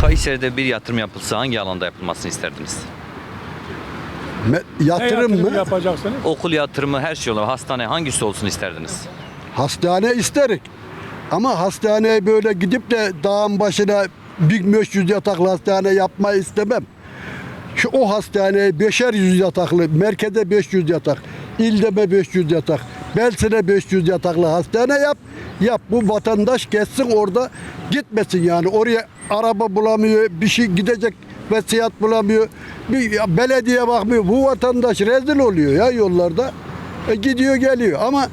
Kayseri'de bir yatırım yapılsa hangi alanda yapılmasını isterdiniz? Me- yatırım yatırım mı? yapacaksınız? Okul yatırımı her şey olur. Hastane hangisi olsun isterdiniz? Hastane isterik. Ama hastaneye böyle gidip de dağın başına 1500 yataklı hastane yapmayı istemem. Şu o hastaneye beşer yüz yataklı, merkeze 500 yatak, ildeme 500 yatak, Belsin'e 500 yataklı hastane yap. Yap bu vatandaş geçsin orada gitmesin yani. Oraya araba bulamıyor, bir şey gidecek vesiyat bulamıyor. Bir ya belediye bakmıyor. Bu vatandaş rezil oluyor ya yollarda. E gidiyor geliyor ama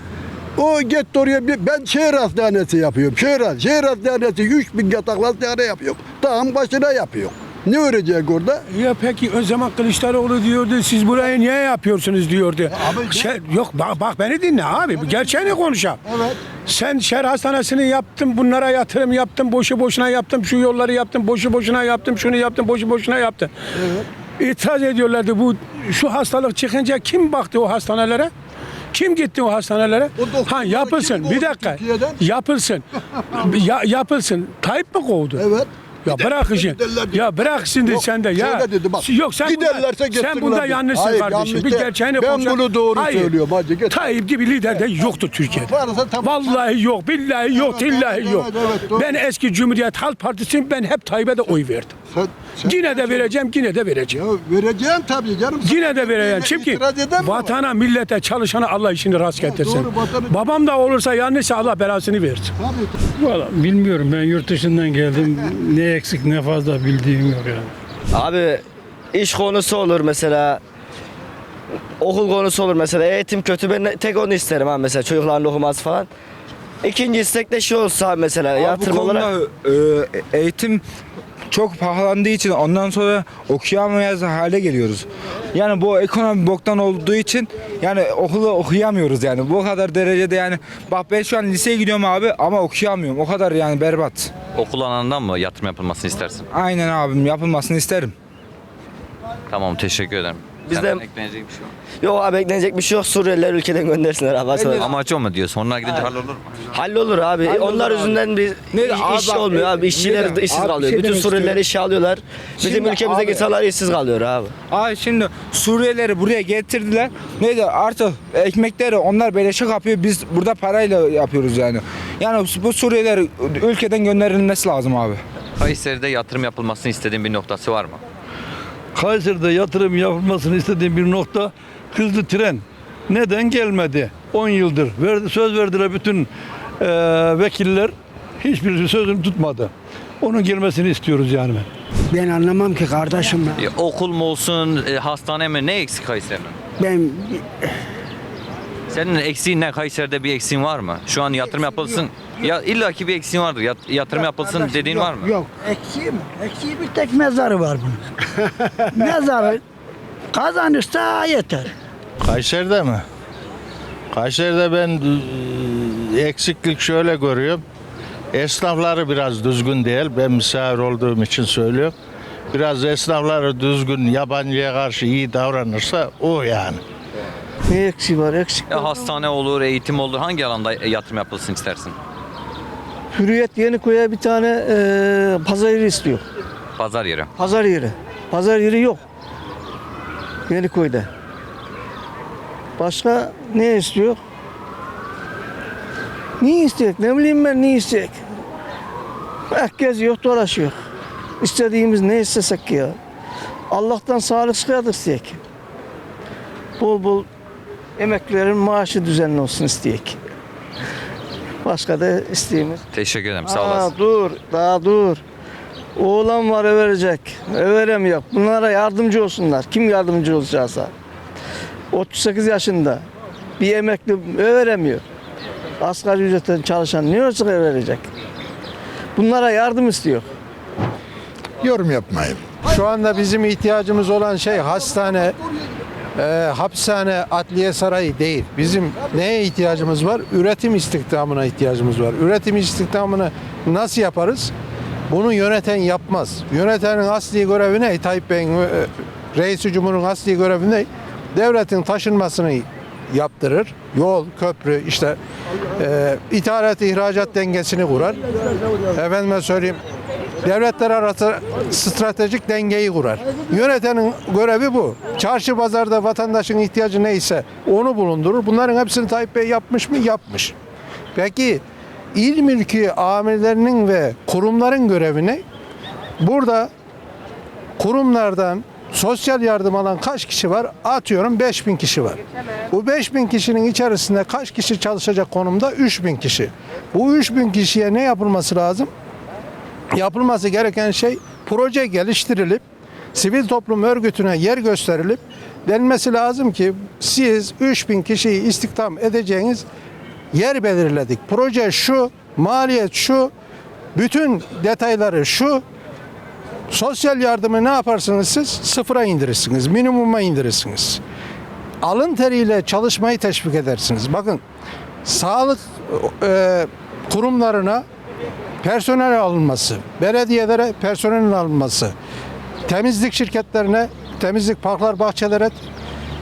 o gitti oraya bir, ben şehir hastanesi yapıyorum. Şehir, şehir hastanesi 3000 yataklı hastane yapıyorum. Dağın başına yapıyor. Ne öğrenecek orada? Ya peki o zaman Kılıçdaroğlu diyordu siz burayı niye yapıyorsunuz diyordu. abi- Şey, yok bak, bak beni dinle abi gerçeğini konuşalım. Evet. Sen şehir hastanesini yaptın bunlara yatırım yaptın boşu boşuna yaptım şu yolları yaptım boşu boşuna yaptım şunu yaptım boşu boşuna yaptın. İtiraz ediyorlardı bu şu hastalık çıkınca kim baktı o hastanelere? Kim gitti o hastanelere? O Ha yapılsın. Bir dakika. Türkiye'den? Yapılsın. ya, yapılsın. Tayyip mi kovdu? Evet. Ya bırak işi. Ya bırak şimdi Yok, sen de ya. dedi bak, Yok sen giderlerse bunda, sen bunda yanlışsın Hayır, kardeşim. yanlış Bir gerçeğini Ben konuşalım. bunu doğru söylüyorum hacı, git. Tayyip gibi lider de yoktu Türkiye'de. Varsa tamam. Vallahi yok, billahi yok, Evet, illahi evet, yok. evet, evet, ben eski Cumhuriyet Halk Partisi'nin ben hep Tayyip'e de oy verdim. Sen, sen- Yine de vereceğim, yine de vereceğim. Ya vereceğim tabii canım. Yine de vereceğim. Çünkü vatana, millete, çalışana Allah işini rast getirsin. doğru, vatanı- Babam da olursa yanlışsa Allah belasını versin. Tabii. Valla bilmiyorum ben yurt dışından geldim. ne eksik ne fazla bildiğim yok yani. Abi iş konusu olur mesela. Okul konusu olur mesela. Eğitim kötü ben tek onu isterim ha mesela çocukların okuması falan. İkinci istek de şu olsa mesela Abi yatırım bu konuda olarak. e, eğitim çok pahalandığı için ondan sonra okuyamayız hale geliyoruz. Yani bu ekonomi boktan olduğu için yani okulu okuyamıyoruz yani. Bu kadar derecede yani bak ben şu an liseye gidiyorum abi ama okuyamıyorum. O kadar yani berbat. Okul alanından mı yatırım yapılmasını istersin? Aynen abim yapılmasını isterim. Tamam teşekkür ederim. Biz Senden de- eklenecek bir şey var. Yok abi beklenecek bir şey yok. Suriyeliler ülkeden göndersinler abi. Sonra Amaç o mu diyorsun? Onlar gidince hallolur mu? Hallolur abi. Hallolur Onlar abi. yüzünden bir Ne- iş, abi iş bak, olmuyor e, abi. İşçiler neden? de işsiz Abi kalıyor. şey Bütün demek Suriyeliler istiyorum. işe alıyorlar. Bizim Şimdi ülkemizdeki abi- insanlar işsiz kalıyor abi. Abi şimdi Suriyelileri buraya getirdiler. Neydi artık ekmekleri onlar beleşe kapıyor. Biz burada parayla yapıyoruz yani. Yani bu Suriyeliler ülkeden gönderilmesi lazım abi. Kayseri'de yatırım yapılmasını istediğin bir noktası var mı? Kayseri'de yatırım yapılmasını istediğim bir nokta hızlı tren. Neden gelmedi? 10 yıldır verdi, söz verdiler bütün eee, vekiller. Hiçbir sözünü tutmadı. Onun gelmesini istiyoruz yani. Ben anlamam ki kardeşim. ya. E, okul mu olsun, e, hastane mi? Ne eksik Kayseri'nin? Ben Senin eksiğin ne? Kayseri'de bir eksiğin var mı? Şu an yatırım yapılsın. Ya illaki bir eksiğin vardır. Yat- yatırım yapılsın Kardeşim, dediğin yok, var mı? Yok. Eksiği mi? Eksiği bir tek mezarı var bunun. mezarı kazanırsa yeter. Kayseri'de mi? Kayseri'de ben e, eksiklik şöyle görüyorum. Esnafları biraz düzgün değil. Ben misafir olduğum için söylüyorum. Biraz esnafları düzgün, yabancıya karşı iyi davranırsa o yani. Ne eksiği var? Eksik. Ya hastane olur, eğitim olur. Hangi alanda e, yatırım yapılsın istersin? Hürriyet Yeniköy'e bir tane e, pazar yeri istiyor. Pazar yeri. Pazar yeri. Pazar yeri yok. Yeniköy'de. Başka ne istiyor? Ne isteyek? Ne bileyim ben ne isteyek? Herkes yok dolaşıyor. İstediğimiz ne istesek ya? Allah'tan sağlık sıhhat isteyek. Bol bol emeklilerin maaşı düzenli olsun isteyek. Başka da isteğimiz. Teşekkür ederim. Sağ Aa, olasın. dur, daha dur. Oğlan var verecek. Överem yok. Bunlara yardımcı olsunlar. Kim yardımcı olacaksa. 38 yaşında bir emekli överemiyor. Asgari ücretten çalışan ne olsa verecek. Bunlara yardım istiyor. Yorum yapmayın. Şu anda bizim ihtiyacımız olan şey hastane, e, hapishane, adliye sarayı değil. Bizim neye ihtiyacımız var? Üretim istihdamına ihtiyacımız var. Üretim istihdamını nasıl yaparız? Bunu yöneten yapmaz. Yönetenin asli görevi ne? Tayyip Bey'in, e, reisi cumhurun asli görevi ne? Devletin taşınmasını yaptırır. Yol, köprü, işte e, ithalat ihracat dengesini kurar. Efendime söyleyeyim devletler arası stratejik dengeyi kurar. Yönetenin görevi bu. Çarşı pazarda vatandaşın ihtiyacı neyse onu bulundurur. Bunların hepsini Tayyip Bey yapmış mı? Yapmış. Peki il mülki amirlerinin ve kurumların görevini burada kurumlardan sosyal yardım alan kaç kişi var? Atıyorum 5000 kişi var. Bu 5000 kişinin içerisinde kaç kişi çalışacak konumda? 3000 kişi. Bu 3000 kişiye ne yapılması lazım? Yapılması gereken şey proje geliştirilip sivil toplum örgütüne yer gösterilip denmesi lazım ki siz 3000 kişiyi istihdam edeceğiniz yer belirledik. Proje şu, maliyet şu, bütün detayları şu. Sosyal yardımı ne yaparsınız siz? Sıfıra indirirsiniz, minimuma indirirsiniz. Alın teriyle çalışmayı teşvik edersiniz. Bakın sağlık e, kurumlarına personel alınması, belediyelere personel alınması, temizlik şirketlerine, temizlik parklar, bahçelere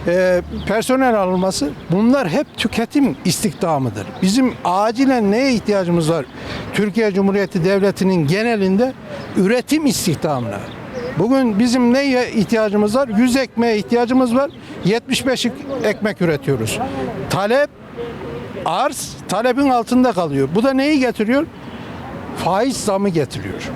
e, personel alınması bunlar hep tüketim istihdamıdır. Bizim acilen neye ihtiyacımız var? Türkiye Cumhuriyeti Devleti'nin genelinde üretim istihdamına. Bugün bizim neye ihtiyacımız var? 100 ekmeğe ihtiyacımız var. 75 ekmek üretiyoruz. Talep arz talebin altında kalıyor. Bu da neyi getiriyor? Faiz zamı getiriyor.